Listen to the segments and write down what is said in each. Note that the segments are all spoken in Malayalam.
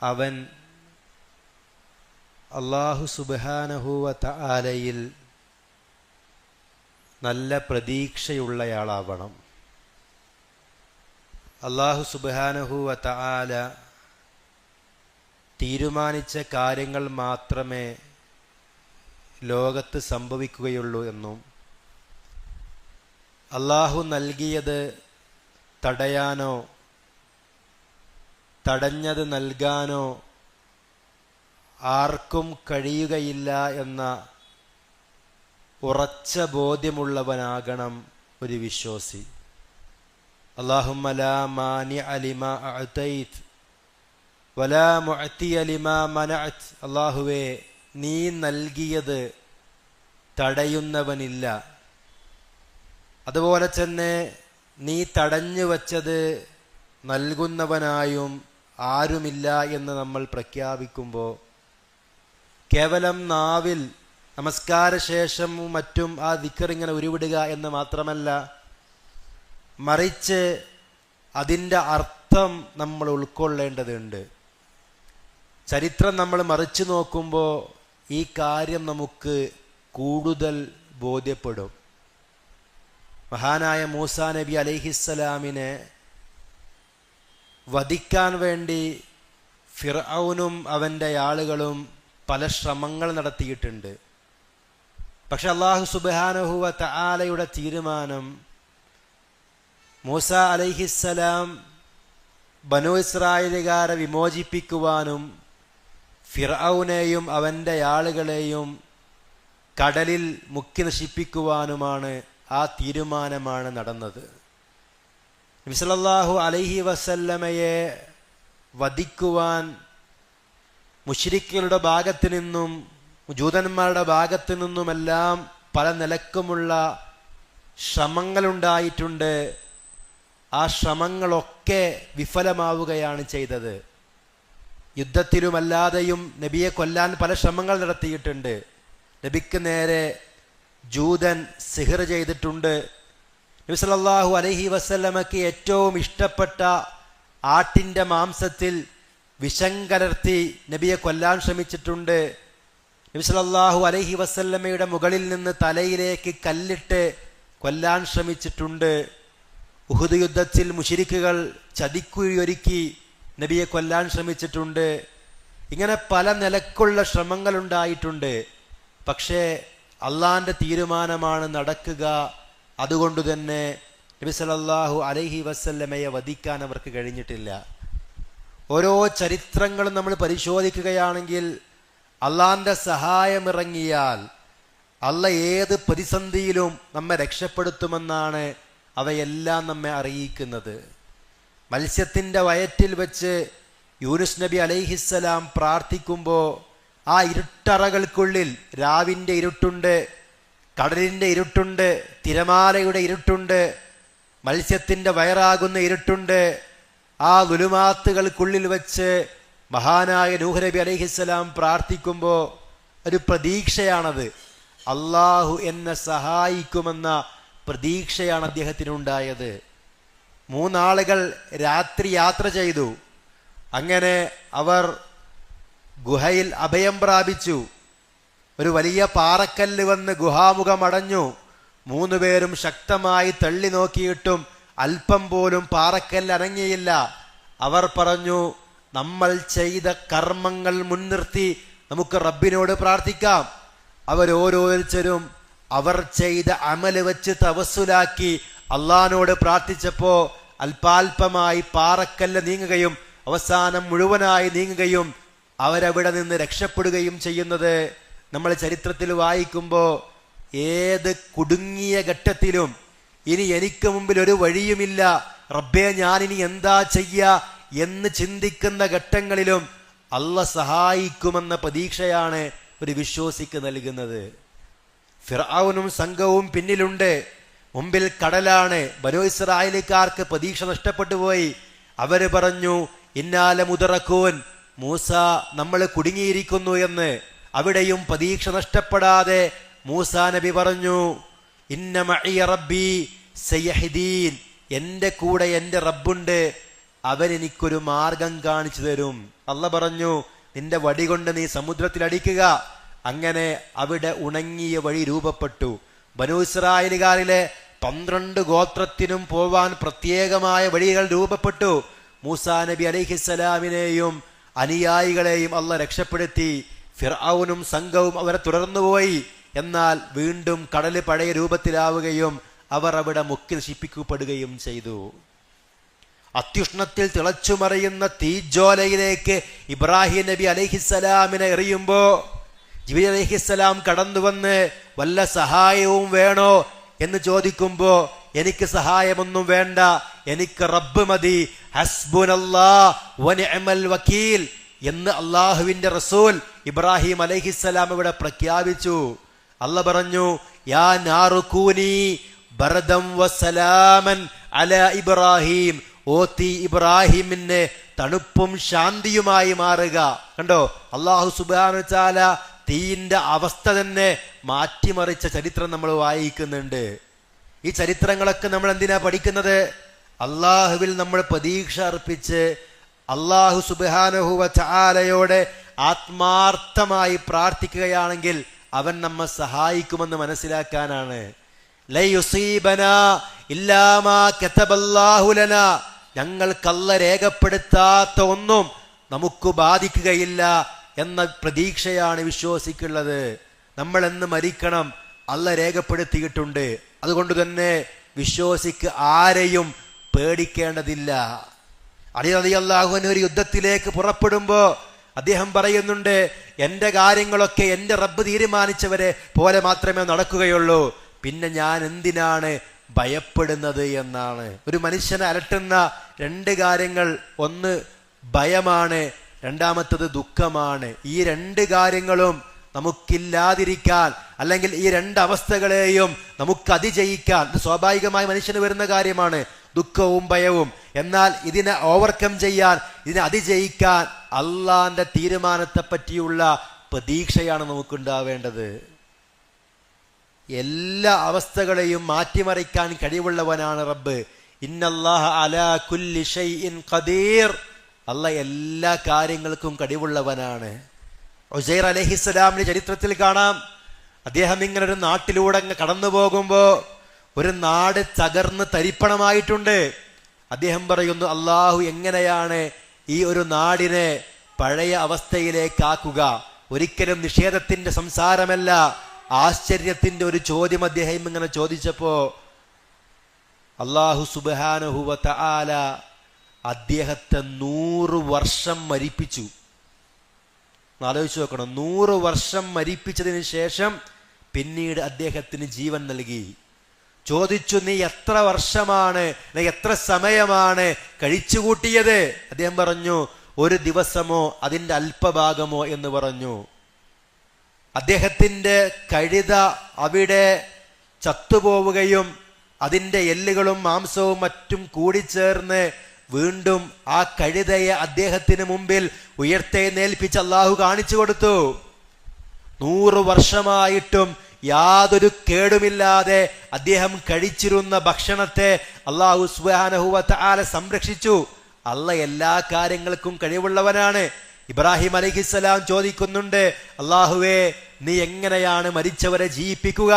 അവൻ അള്ളാഹു സുബാനഹുവ തലയിൽ നല്ല പ്രതീക്ഷയുള്ളയാളാവണം. അള്ളാഹു സുബാനഹുവ തആല തീരുമാനിച്ച കാര്യങ്ങൾ മാത്രമേ ലോകത്ത് സംഭവിക്കുകയുള്ളൂ എന്നും അള്ളാഹു നൽകിയത് തടയാനോ തടഞ്ഞത് നൽകാനോ ആർക്കും കഴിയുകയില്ല എന്ന ഉറച്ച ബോധ്യമുള്ളവനാകണം ഒരു വിശ്വാസി. വലാ മനഅത്. അള്ളാഹുവേ നീ നൽകിയത് തടയുന്നവനില്ല. അതുപോലെ തന്നെ നീ തടഞ്ഞു വച്ചത് നൽകുന്നവനായും ആരുമില്ല എന്ന് നമ്മൾ പ്രഖ്യാപിക്കുമ്പോൾ കേവലം നാവിൽ നമസ്കാരശേഷവും മറ്റും ആ ദിക്കറിങ്ങനെ ഉരുവിടുക എന്ന് മാത്രമല്ല മറിച്ച് അതിന്റെ അർത്ഥം നമ്മൾ ഉൾക്കൊള്ളേണ്ടതുണ്ട്. ചരിത്രം നമ്മൾ മറിച്ചു നോക്കുമ്പോൾ ഈ കാര്യം നമുക്ക് കൂടുതൽ ബോധ്യപ്പെടും. മഹാനായ മൂസാ നബി അലൈഹിസ്സലാമിനെ വധിക്കാൻ വേണ്ടി ഫിർഔനും അവന്റെ ആളുകളും പല ശ്രമങ്ങൾ നടത്തിയിട്ടുണ്ട്. പക്ഷെ അള്ളാഹു സുബാനഹുവ തആലയുടെ തീരുമാനം മൂസ അലൈഹിസ്സലാം ബനു ഇസ്രായേലുകാരെ വിമോചിപ്പിക്കുവാനും ഫിർഔനെയും അവന്റെ ആളുകളെയും കടലിൽ മുക്കി നശിപ്പിക്കുവാനുമാണ് ആ തീരുമാനമാണ് നടന്നത്. നബിസലല്ലാഹു അലൈഹി വസല്ലമയെ വധിക്കുവാൻ മുഷിരിക്കുകളുടെ ഭാഗത്തു നിന്നും ജൂതന്മാരുടെ ഭാഗത്തു നിന്നുമെല്ലാം പല നിലക്കുമുള്ള ശ്രമങ്ങളുണ്ടായിട്ടുണ്ട്. ആ ശ്രമങ്ങളൊക്കെ വിഫലമാവുകയാണ് ചെയ്തത്. യുദ്ധത്തിലുമല്ലാതെയും നബിയെ കൊല്ലാൻ പല ശ്രമങ്ങൾ നടത്തിയിട്ടുണ്ട്. നബിക്ക് നേരെ ജൂതൻ സിഹർ ചെയ്തിട്ടുണ്ട്. നബി അലഹി വസല്ലമക്ക് ഏറ്റവും ഇഷ്ടപ്പെട്ട ആട്ടിന്റെ മാംസത്തിൽ വിഷം കലർത്തി നബിയെ കൊല്ലാൻ ശ്രമിച്ചിട്ടുണ്ട്. നബി അലഹി വസ്ല്ലമ്മയുടെ മുകളിൽ നിന്ന് തലയിലേക്ക് കല്ലിട്ട് കൊല്ലാൻ ശ്രമിച്ചിട്ടുണ്ട്. ഉഹുദ് യുദ്ധത്തിൽ മുഷിരിക്കുകൾ ചതിക്കുഴിയൊരുക്കി നബിയെ കൊല്ലാൻ ശ്രമിച്ചിട്ടുണ്ട്. ഇങ്ങനെ പല നിലക്കുള്ള ശ്രമങ്ങളുണ്ടായിട്ടുണ്ട്. പക്ഷേ അള്ളാന്റെ തീരുമാനമാണ് നടക്കുക. അതുകൊണ്ട് തന്നെ നബി സല്ലല്ലാഹു അലൈഹി വസല്ലമയെ വധിക്കാൻ അവർക്ക് കഴിഞ്ഞിട്ടില്ല. ഓരോ ചരിത്രങ്ങളും നമ്മൾ പരിശോധിക്കുകയാണെങ്കിൽ അള്ളാന്റെ സഹായമിറങ്ങിയാൽ അല്ല ഏത് പ്രതിസന്ധിയിലും നമ്മെ രക്ഷപ്പെടുത്തുമെന്നാണ് അവയെല്ലാം നമ്മെ അറിയിക്കുന്നത്. മത്സ്യത്തിന്റെ വയറ്റിൽ വെച്ച് യൂനുസ് നബി അലൈഹിസ്സലാം പ്രാർത്ഥിക്കുമ്പോൾ ആ ഇരുട്ടറകൾക്കുള്ളിൽ രാവിന്റെ ഇരുട്ടുണ്ട്. കടലിന്റെ ഇരുട്ടുണ്ട് തിരമാലയുടെ ഇരുട്ടുണ്ട് മത്സ്യത്തിന്റെ വയറാകുന്ന ഇരുട്ടുണ്ട്. ആ ലുലുമാത്തുകൾക്കുള്ളിൽ വെച്ച് മഹാനായ നൂഹ്നബി അലഹിസ്സലാം പ്രാർത്ഥിക്കുമ്പോൾ ഒരു പ്രതീക്ഷയാണത്. അള്ളാഹു എന്നെ സഹായിക്കുമെന്ന പ്രതീക്ഷയാണ് അദ്ദേഹത്തിനുണ്ടായത്. മൂന്നാളുകൾ രാത്രി യാത്ര ചെയ്തു. അങ്ങനെ അവർ ഗുഹയിൽ അഭയം പ്രാപിച്ചു. ഒരു വലിയ പാറക്കല്ല് വന്ന് ഗുഹാമുഖം അടഞ്ഞു. മൂന്നു പേരും ശക്തമായി തള്ളി നോക്കിയിട്ടും അല്പം പോലും പാറക്കല്ല് അനങ്ങിയില്ല. അവർ പറഞ്ഞു നമ്മൾ ചെയ്ത കർമ്മങ്ങൾ മുൻനിർത്തി നമുക്ക് റബ്ബിനോട് പ്രാർത്ഥിക്കാം. അവരോരോരുത്തരും അവർ ചെയ്ത അമൽ വെച്ച് തവസ്സുലാക്കി അള്ളഹാനോട് പ്രാർത്ഥിച്ചപ്പോ അല്പാൽപമായി പാറക്കല്ല് നീങ്ങുകയും അവസാനം മുഴുവനായി നീങ്ങുകയും അവരവിടെ നിന്ന് രക്ഷപ്പെടുകയും ചെയ്യുന്നത് നമ്മൾ ചരിത്രത്തിൽ വായിക്കുമ്പോൾ ഏത് കുടുങ്ങിയ ഘട്ടത്തിലും ഇനി എനിക്ക് മുമ്പിൽ ഒരു വഴിയുമില്ല. റബ്ബേ ഞാനിനി എന്താ ചെയ്യ എന്ന് ചിന്തിക്കുന്ന ഘട്ടങ്ങളിലും അല്ല സഹായിക്കുമെന്ന പ്രതീക്ഷയാണ് ഒരു വിശ്വാസിക്ക് നൽകുന്നത്. ഫിറാവുനും സംഘവും പിന്നിലുണ്ട്. മുമ്പിൽ കടലാണ്. ബനോ ഇസ്രായേലിക്കാർക്ക് പ്രതീക്ഷ നഷ്ടപ്പെട്ടു പോയി. അവർ പറഞ്ഞു ഇന്നാലെ മുതറക്കൂൻ മൂസ നമ്മൾ കുടുങ്ങിയിരിക്കുന്നു എന്ന്. അവിടെയും പ്രതീക്ഷ നഷ്ടപ്പെടാതെ മൂസാ നബി പറഞ്ഞു ഇന്ന മഅിയ റബ്ബി സയ്യഹിദീൻ എന്റെ കൂടെ എന്റെ റബ്ബുണ്ട്. അവൻ എനിക്കൊരു മാർഗം കാണിച്ചു തരും. അല്ല പറഞ്ഞു നിന്റെ വടി കൊണ്ട് നീ സമുദ്രത്തിൽ അടിക്കുക. അങ്ങനെ അവിടെ ഉണങ്ങിയ വഴി രൂപപ്പെട്ടു. ബനൂസ്രായലുകാരിലെ പന്ത്രണ്ട് ഗോത്രത്തിനും പോവാൻ പ്രത്യേകമായ വഴികൾ രൂപപ്പെട്ടു. മൂസാ നബി അലിഹിസ്സലാമിനെയും അനുയായികളെയും അല്ല രക്ഷപ്പെടുത്തി. ഫിർഔനും സംഘവും അവരെ തുടർന്നുപോയി. എന്നാൽ വീണ്ടും കടൽ പഴയ രൂപത്തിലാവുകയും അവർ അവിടെ മുക്കി നശിപ്പിക്കപ്പെടുകയും ചെയ്തു. അത്യുഷ്ണത്തിൽ തിളച്ചു തിളച്ചുമറിയുന്ന തീജ്വാലയിലേക്ക് ഇബ്രാഹിം നബി അലൈഹിസ്സലാമിനെ എറിയുമ്പോ ജിബി അലൈഹിസ്സലാം കടന്നു വന്ന് വല്ല സഹായവും വേണോ എന്ന് ചോദിക്കുമ്പോ എനിക്ക് സഹായമൊന്നും വേണ്ട എനിക്ക് റബ്ബ് മതി ഹസ്ബുനല്ലാ വനിഅമൽ വക്കീൽ എന്ന് അള്ളാഹുവിന്റെ റസൂൽ ഇബ്രാഹിം അലഹിസ്സലാം ഇവിടെ പ്രഖ്യാപിച്ചു. അല്ല പറഞ്ഞു യാ നാറുക്കൂനി ഭരതം വസലാമൻ അല ഇബ്രാഹിം. ഓ തീ ഇബ്രാഹിമിന് തണുപ്പും ശാന്തിയുമായി മാറുക. കണ്ടോ? അള്ളാഹു സുബാനു ചാല തീയിന്റെ അവസ്ഥ തന്നെ മാറ്റിമറിച്ച ചരിത്രം നമ്മൾ വായിക്കുന്നുണ്ട്. ഈ ചരിത്രങ്ങളൊക്കെ നമ്മൾ എന്തിനാ പഠിക്കുന്നത്? അള്ളാഹുവിൽ നമ്മൾ പ്രതീക്ഷ അർപ്പിച്ച് അള്ളാഹു സുബാനഹുവ ചാലയോടെ ആത്മാർത്ഥമായി പ്രാർത്ഥിക്കുകയാണെങ്കിൽ അവൻ നമ്മെ സഹായിക്കുമെന്ന് മനസ്സിലാക്കാനാണ്. ഞങ്ങൾക്കല്ല രേഖപ്പെടുത്താത്ത ഒന്നും നമുക്ക് ബാധിക്കുകയില്ല എന്ന പ്രതീക്ഷയാണ് വിശ്വസിക്കുള്ളത്. നമ്മൾ എന്ന് മരിക്കണം അല്ല രേഖപ്പെടുത്തിയിട്ടുണ്ട്. അതുകൊണ്ട് തന്നെ വിശ്വസിക്ക് ആരെയും പേടിക്കേണ്ടതില്ല. അലി അലി അള്ളാഹുവിന് ഒരു യുദ്ധത്തിലേക്ക് പുറപ്പെടുമ്പോ അദ്ദേഹം പറയുന്നുണ്ട് എന്റെ കാര്യങ്ങളൊക്കെ എന്റെ റബ്ബ് തീരുമാനിച്ചവരെ പോലെ മാത്രമേ നടക്കുകയുള്ളൂ. പിന്നെ ഞാൻ എന്തിനാണ് ഭയപ്പെടുന്നത് എന്നാണ്. ഒരു മനുഷ്യനെ അലട്ടുന്ന രണ്ട് കാര്യങ്ങൾ. ഒന്ന് ഭയമാണ്. രണ്ടാമത്തത് ദുഃഖമാണ്. ഈ രണ്ട് കാര്യങ്ങളും നമുക്കില്ലാതിരിക്കാൻ അല്ലെങ്കിൽ ഈ രണ്ട് അവസ്ഥകളെയും നമുക്ക് അതിജയിക്കാൻ. സ്വാഭാവികമായി മനുഷ്യന് വരുന്ന കാര്യമാണ്. ദുഃഖവും ഭയവും. എന്നാൽ ഇതിനെ ഓവർകം ചെയ്യാൻ ഇതിനെ അതിജയിക്കാൻ അള്ളാന്റെ തീരുമാനത്തെ പറ്റിയുള്ള പ്രതീക്ഷയാണ് നമുക്കുണ്ടാവേണ്ടത്. എല്ലാ അവസ്ഥകളെയും മാറ്റിമറിക്കാൻ കഴിവുള്ളവനാണ് റബ്ബ്. ഇന്നല്ലാഹ അലാ കുല്ലി ഷൈഇൻ ഖദീർ. അല്ല എല്ലാ കാര്യങ്ങൾക്കും കഴിവുള്ളവനാണ്. ഉസൈർ അലഹിസ്സലാമിന്റെ ചരിത്രത്തിൽ കാണാം. അദ്ദേഹം ഇങ്ങനെ ഒരു നാട്ടിലൂടെ കടന്നു പോകുമ്പോ ഒരു നാട് തകർന്ന് തരിപ്പണമായിട്ടുണ്ട്. അദ്ദേഹം പറയുന്നു അള്ളാഹു എങ്ങനെയാണ് ഈ ഒരു നാടിനെ പഴയ അവസ്ഥയിലേക്കാക്കുക ഒരിക്കലും നിഷേധത്തിന്റെ സംസാരമല്ല. ആശ്ചര്യത്തിന്റെ ഒരു ചോദ്യം അദ്ദേഹം ഇങ്ങനെ ചോദിച്ചപ്പോ അള്ളാഹു സുബാനുഹുവത്ത ആല അദ്ദേഹത്തെ നൂറ് വർഷം മരിപ്പിച്ചു. ആലോചിച്ച് നോക്കണം നൂറ് വർഷം മരിപ്പിച്ചതിന് ശേഷം പിന്നീട് അദ്ദേഹത്തിന് ജീവൻ നൽകി. ചോദിച്ചു നീ എത്ര വർഷമാണ് എത്ര സമയമാണ് കഴിച്ചുകൂട്ടിയത്? അദ്ദേഹം പറഞ്ഞു ഒരു ദിവസമോ അതിന്റെ അല്പഭാഗമോ എന്ന് പറഞ്ഞു. അദ്ദേഹത്തിന്റെ കഴുത അവിടെ ചത്തുപോവുകയും അതിന്റെ എല്ലുകളും മാംസവും മറ്റും കൂടിച്ചേർന്ന് വീണ്ടും ആ കഴുതയെ അദ്ദേഹത്തിന് മുമ്പിൽ ഉയർത്തെ നേൽപ്പിച്ച് അള്ളാഹു കാണിച്ചു കൊടുത്തു. നൂറ് വർഷമായിട്ടും യാതൊരു കേടുമില്ലാതെ അദ്ദേഹം കഴിച്ചിരുന്ന ഭക്ഷണത്തെ അള്ളാഹു സുബാനഹുവത്ത ആല സംരക്ഷിച്ചു. അല്ല എല്ലാ കാര്യങ്ങൾക്കും കഴിവുള്ളവനാണ്. ഇബ്രാഹിം അലഹിസ്സലാം ചോദിക്കുന്നുണ്ട് അള്ളാഹുവേ നീ എങ്ങനെയാണ് മരിച്ചവരെ ജീവിപ്പിക്കുക?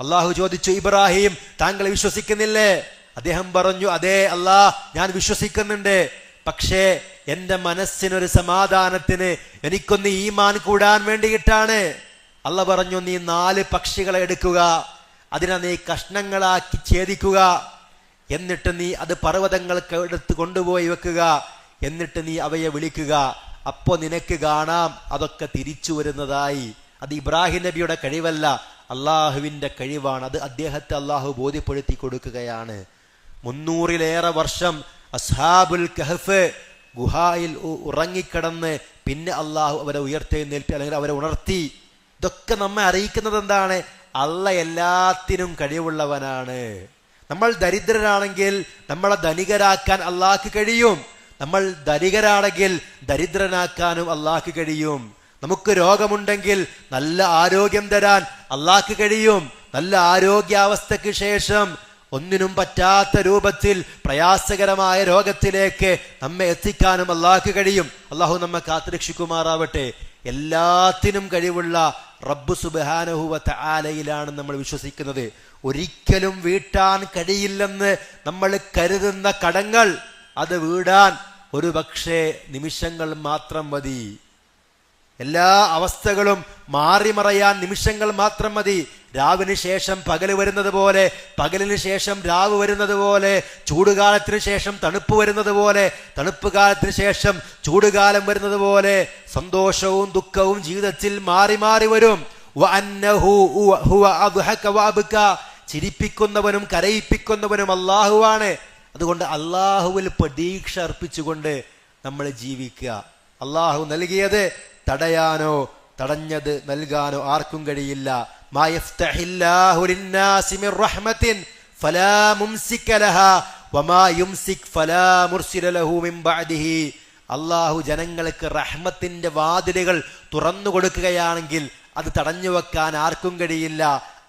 അള്ളാഹു ചോദിച്ചു ഇബ്രാഹിം താങ്കൾ വിശ്വസിക്കുന്നില്ലേ? അദ്ദേഹം പറഞ്ഞു അതെ അല്ലാ ഞാൻ വിശ്വസിക്കുന്നുണ്ട്. പക്ഷേ എന്റെ മനസ്സിനൊരു സമാധാനത്തിന് എനിക്കൊന്ന് ഈമാൻ കൂടാൻ വേണ്ടിയിട്ടാണ്. അല്ല പറഞ്ഞു നീ നാല് പക്ഷികളെ എടുക്കുക അതിനെ നീ കഷ്ണങ്ങളാക്കി ഛേദിക്കുക എന്നിട്ട് നീ അത് പർവതങ്ങൾക്ക് എടുത്ത് കൊണ്ടുപോയി വെക്കുക എന്നിട്ട് നീ അവയെ വിളിക്കുക. അപ്പോൾ നിനക്ക് കാണാം അതൊക്കെ തിരിച്ചു വരുന്നതായി. അത് ഇബ്രാഹിം നബിയുടെ കഴിവല്ല അള്ളാഹുവിന്റെ കഴിവാണ്. അത് അദ്ദേഹത്തെ അള്ളാഹു ബോധ്യപ്പെടുത്തി കൊടുക്കുകയാണ്. മുന്നൂറിലേറെ വർഷം അസ്ഹാബുൽ കഹഫ് ഗുഹായിൽ ഉറങ്ങിക്കിടന്ന് പിന്നെ അള്ളാഹു അവരെ ഉയർത്തെഴുന്നേൽപ്പി അല്ലെങ്കിൽ അവരെ ഉണർത്തി. ഇതൊക്കെ നമ്മെ അറിയിക്കുന്നത് എന്താണ്? അല്ല എല്ലാത്തിനും കഴിവുള്ളവനാണ്. നമ്മൾ ദരിദ്രരാണെങ്കിൽ നമ്മളെ ധനികരാക്കാൻ അള്ളാഹ്ക്ക് കഴിയും. നമ്മൾ ധനികരാണെങ്കിൽ ദരിദ്രനാക്കാനും അള്ളാഹ്ക്ക് കഴിയും. നമുക്ക് രോഗമുണ്ടെങ്കിൽ നല്ല ആരോഗ്യം തരാൻ അള്ളാഹ്ക്ക് കഴിയും. നല്ല ആരോഗ്യാവസ്ഥയ്ക്ക് ശേഷം ഒന്നിനും പറ്റാത്ത രൂപത്തിൽ പ്രയാസകരമായ രോഗത്തിലേക്ക് നമ്മെ എത്തിക്കാനും അള്ളാഹ്ക്ക് കഴിയും. അള്ളാഹു നമ്മെ കാത്തുരക്ഷിക്കുമാറാവട്ടെ. എല്ലാത്തിനും കഴിവുള്ള റബ്ബ് സുബാനഹുവത്ത് ആലയിലാണ് നമ്മൾ വിശ്വസിക്കുന്നത്. ഒരിക്കലും വീട്ടാൻ കഴിയില്ലെന്ന് നമ്മൾ കരുതുന്ന കടങ്ങൾ അത് വീടാൻ ഒരു പക്ഷേ നിമിഷങ്ങൾ മാത്രം മതി. എല്ലാ അവസ്ഥകളും മാറിമറയാൻ നിമിഷങ്ങൾ മാത്രം മതി. രാവിന് ശേഷം പകൽ വരുന്നത് പോലെ പകലിന് ശേഷം രാവ് വരുന്നത് പോലെ ചൂടുകാലത്തിന് ശേഷം തണുപ്പ് വരുന്നത് പോലെ തണുപ്പ് കാലത്തിന് ശേഷം ചൂടുകാലം വരുന്നത് പോലെ സന്തോഷവും ദുഃഖവും ജീവിതത്തിൽ മാറി മാറി വരും. ചിരിപ്പിക്കുന്നവനും കരയിപ്പിക്കുന്നവനും അള്ളാഹുവാണ് അതുകൊണ്ട് അള്ളാഹുവിൽ പ്രതീക്ഷ അർപ്പിച്ചുകൊണ്ട് നമ്മൾ ജീവിക്കുക. അള്ളാഹു നൽകിയത് തടയാനോ തടഞ്ഞത് നൽകാനോ ആർക്കും കഴിയില്ല. അള്ളാഹു ജനങ്ങൾക്ക് റഹ്മത്തിന്റെ വാതിലുകൾ തുറന്നു കൊടുക്കുകയാണെങ്കിൽ അത് തടഞ്ഞു വെക്കാൻ ആർക്കും കഴിയില്ല.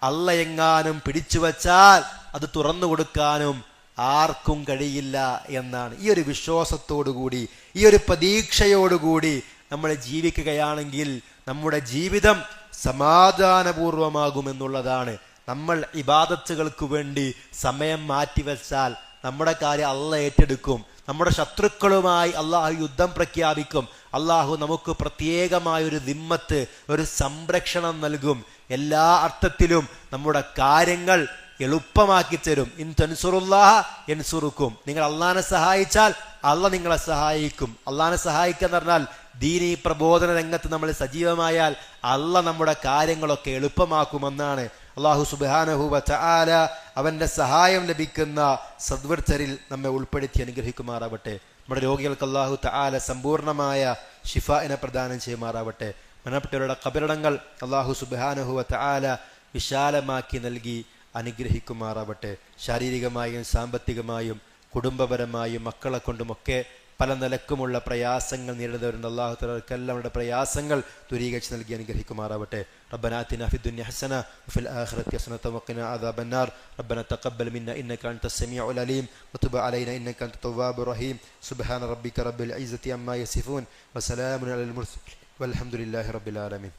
അല്ല എങ്ങാനും പിടിച്ചു വച്ചാൽ അത് തുറന്നു കൊടുക്കാനും ആർക്കും കഴിയില്ല എന്നാണ്. ഈ ഒരു വിശ്വാസത്തോടുകൂടി ഈ ഒരു പ്രതീക്ഷയോടുകൂടി നമ്മൾ ജീവിക്കുകയാണെങ്കിൽ നമ്മുടെ ജീവിതം സമാധാനപൂർവമാകുമെന്നുള്ളതാണ് നമ്മൾ ഇബാദത്തുകൾക്ക് വേണ്ടി സമയം മാറ്റിവെച്ചാൽ നമ്മുടെ കാര്യം അള്ള ഏറ്റെടുക്കും. നമ്മുടെ ശത്രുക്കളുമായി അള്ളാഹു യുദ്ധം പ്രഖ്യാപിക്കും. അള്ളാഹു നമുക്ക് പ്രത്യേകമായ ഒരു ദിമ്മത്ത് ഒരു സംരക്ഷണം നൽകും. എല്ലാ അർത്ഥത്തിലും നമ്മുടെ കാര്യങ്ങൾ എളുപ്പമാക്കി തരും. ഇൻ തൻസുറുല്ലാഹ എൻസുറുക്കും നിങ്ങൾ അള്ളഹാനെ സഹായിച്ചാൽ അള്ള നിങ്ങളെ സഹായിക്കും. അള്ളഹാനെ സഹായിക്കുക എന്ന് പറഞ്ഞാൽ ദീനി പ്രബോധന രംഗത്ത് നമ്മൾ സജീവമായാൽ അല്ല നമ്മുടെ കാര്യങ്ങളൊക്കെ എളുപ്പമാക്കുമെന്നാണ്. അള്ളാഹു സുബാനഹുബ ചാല അവന്റെ സഹായം ലഭിക്കുന്ന സദ്വർച്ചരിൽ നമ്മെ ഉൾപ്പെടുത്തി അനുഗ്രഹിക്കുമാറാവട്ടെ. നമ്മുടെ രോഗികൾക്ക് അള്ളാഹു തആല സമ്പൂർണമായ ഷിഫായിനെ പ്രദാനം ചെയ്യുമാറാവട്ടെ. മരണപ്പെട്ടവരുടെ കബരിടങ്ങൾ അള്ളാഹു സുബാനഹുവ ചാല വിശാലമാക്കി നൽകി അനുഗ്രഹിക്കുമാറാവട്ടെ. ശാരീരികമായും സാമ്പത്തികമായും കുടുംബപരമായും മക്കളെ കൊണ്ടുമൊക്കെ പല നിലക്കുമുള്ള പ്രയാസങ്ങൾ നേരിടുന്നവരുണ്ട് അള്ളാഹു തലക്കെല്ലാം അവരുടെ പ്രയാസങ്ങൾ ദൂരീകരിച്ച് നൽകി അനുഗ്രഹിക്കുമാറാവട്ടെ ربنا آتنا في الدنيا حسنة وفي الآخرة حسنة وقنا عذاب النار ربنا تقبل منا إنك أنت السميع العليم وتب علينا إنك أنت التواب الرحيم سبحان ربك رب العزة عما يصفون وسلام على المرسلين والحمد لله رب العالمين